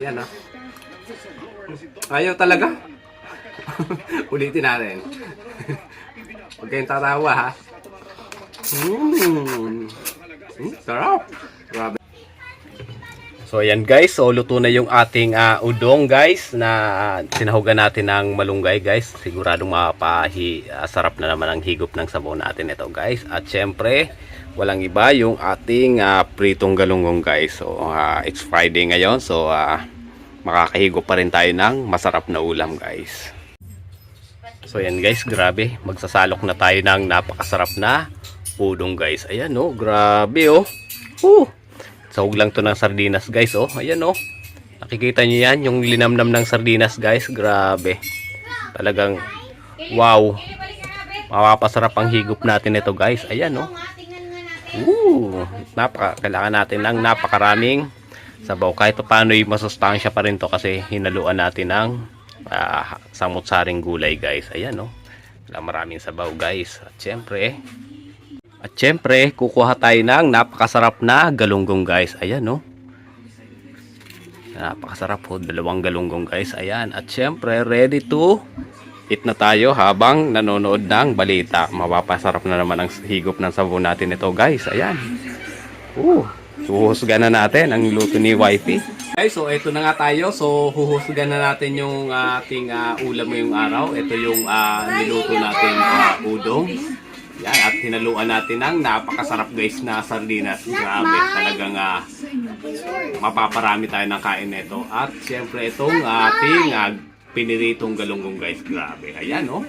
Yan ah. Ayaw talaga. Ulitin natin. Huwag kayong tatawa ha. Mmm. Mm, sarap. Grabe. So ayan guys, so luto na yung ating ah, udong guys na ah, sinahugan natin ng malunggay guys. Siguradong mapahi ah, sarap na naman ang higop ng sabaw natin ito guys. At syempre, walang iba yung ating ah, pritong galunggong guys. So ah, it's Friday ngayon, so ah, makakahigop pa rin tayo ng masarap na ulam guys. So ayan guys, grabe. Magsasalok na tayo ng napakasarap na udong guys. Ayan oh, grabe oh. Woo! Sahog lang to ng sardinas guys oh. Ayan oh. Nakikita nyo yan, yung linamnam ng sardinas guys. Grabe. Talagang wow. Mapapasarap ang higop natin ito guys. Ayan oh. Woo! Napaka, kailangan natin ng napakaraming sabaw. Kahit pa paano yung masustansya pa rin to kasi hinaluan natin ng ah, samot-saring gulay guys. Ayan oh. Maraming sabaw guys. At syempre, at syempre, kukuha tayo ng napakasarap na galunggong guys. Ayan no. Napakasarap po. Dalawang galunggong guys. Ayan. At syempre, ready to eat na tayo habang nanonood ng balita. Mapapasarap na naman ang higop ng sabaw natin ito guys. Ayan. Uh, huhusgan na natin ang luto ni wifey. Guys, so ito na nga tayo. So huhusgan na natin yung ating ah, ulam ngayong araw. Ito yung ah, niluto natin ah, udong. Yan, at hinaluan natin ng napakasarap guys na sardinas. Grabe, talagang ah, mapaparami tayo ng kain nito. At syempre itong ating ah, piniritong galunggong guys. Grabe, ayan oh.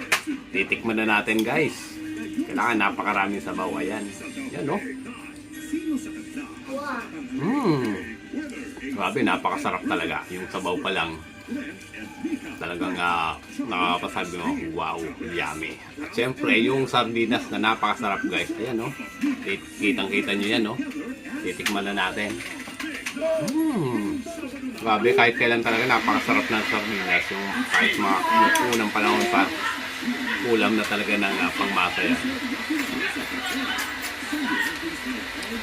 Titikman na natin guys. Kailangan napakaraming sabaw. Ayan. Ayan oh. Mmm. Grabe, napakasarap talaga. Yung sabaw pa lang. Talagang uh, nakakapasabi mo, wow, yummy. At syempre, yung sardinas na napakasarap guys. Ayan no. Kitang-kita nyo yan no. Titikman na natin. Mmm. Grabe, kahit kailan talaga napakasarap ng sardinas. Yung kahit mga yung unang panahon pa, ulam na talaga ng uh, pangmasa yan.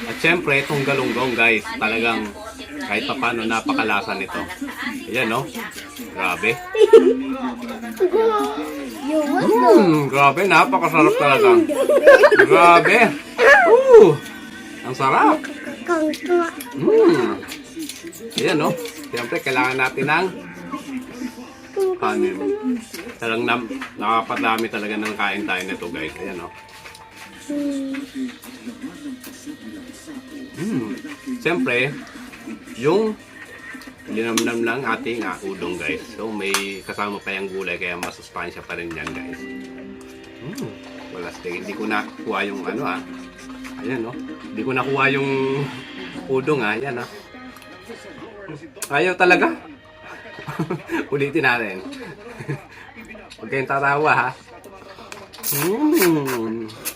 At syempre, itong galunggong guys, talagang kahit pa paano napakalasa nito. Ayan no? Grabe. Mmm, grabe, napakasarap talaga. Grabe. Uh, ang sarap. Mmm. Ayan no? Siyempre, kailangan natin ng kanin. Talagang na, nakapadami talaga ng kain tayo nito guys. Ayan no? Mm. Siyempre, yung linamnam lang ating ah, udong guys. So may kasama pa yung gulay kaya masustansya pa rin yan guys. Mm. Wala steak. Hindi ko nakuha yung ano ah. Ayan no. Hindi ko nakuha yung udong ah. Ayan ah. Ayaw talaga. Ulitin natin. Huwag kayong tatawa ha. Mmm.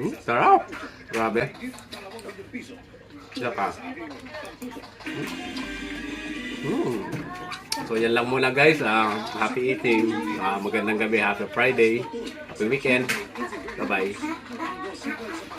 Mm, sarap. Grabe. Saka. Mm. So yan lang muna guys. Ah, happy eating. Ah, magandang gabi. Happy Friday. Happy weekend. Bye-bye.